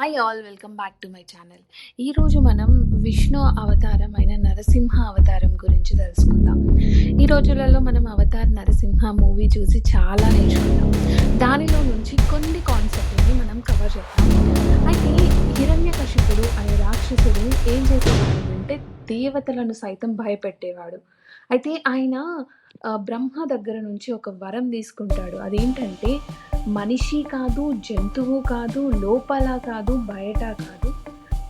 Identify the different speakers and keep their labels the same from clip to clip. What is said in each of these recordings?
Speaker 1: Hi all welcome back to my channel ఈరోజు మనం విష్ణు అవతారం అయిన నరసింహ అవతారం గురించి తెలుసుకుందాం. ఈ రోజులలో మనం అవతార్ నరసింహ మూవీ చూసి చాలా నేర్చుకుందాం. దానిలో నుంచి కొన్ని కాన్సెప్ట్ని మనం కవర్ చేద్దాం. అయితే హిరణ్యకశిపుడు అనే రాక్షసుడు ఏం చేసేవాడు అంటే దేవతలను సైతం భయపెట్టేవాడు. అయితే ఆయన బ్రహ్మ దగ్గర నుంచి ఒక వరం తీసుకుంటాడు. అదేంటంటే మనిషి కాదు జంతువు కాదు లోపల కాదు బయట కాదు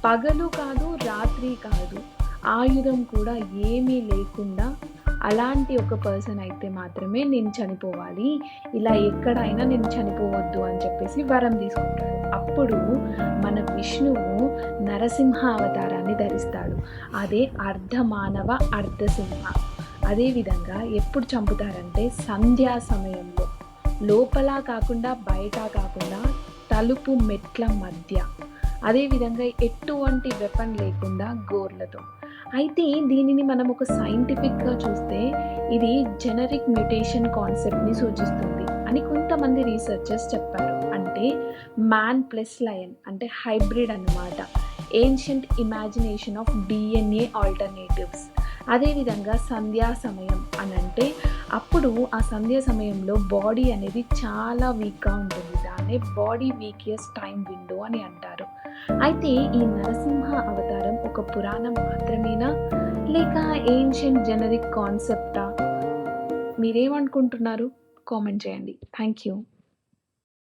Speaker 1: పగలు కాదు రాత్రి కాదు ఆయుధం కూడా ఏమీ లేకుండా అలాంటి ఒక పర్సన్ అయితే మాత్రమే నేను చనిపోవాలి. ఇలా ఎక్కడైనా నేను చనిపోవద్దు అని చెప్పేసి వరం తీసుకుంటాడు. అప్పుడు మన విష్ణువు నరసింహ అవతారాన్ని ధరిస్తాడు. అదే అర్ధమానవ అర్ధసింహ అదేవిధంగా ఎప్పుడు చంపుతారంటే సంధ్యా సమయంలో. లోపల కాకుండా బయట కాకుండా తలుపు మెట్ల మధ్య. అదేవిధంగా ఎటువంటి వెపన్ లేకుండా గోర్లతో. అయితే దీనిని మనం ఒక సైంటిఫిక్గా చూస్తే ఇది జెనరిక్ మ్యూటేషన్ కాన్సెప్ట్ని సూచిస్తుంది అని కొంతమంది రీసెర్చర్స్ చెప్పారు. అంటే మ్యాన్ ప్లస్ లయన్ అంటే హైబ్రిడ్ అన్నమాట. Ancient imagination of DNA alternatives అదేవిధంగా సంధ్యా సమయం అని అంటే అప్పుడు ఆ సంధ్య సమయంలో బాడీ అనేది చాలా వీక్గా ఉంటుంది. దాన్నే బాడీ వీకియస్ట్ టైం విండో అని అంటారు. అయితే ఈ నరసింహ అవతారం ఒక పురాణం మాత్రమేనా? లేక ఏన్షియంట్ జెనరిక్ కాన్సెప్టా? మీరేమనుకుంటున్నారు? కామెంట్ చేయండి. Thank you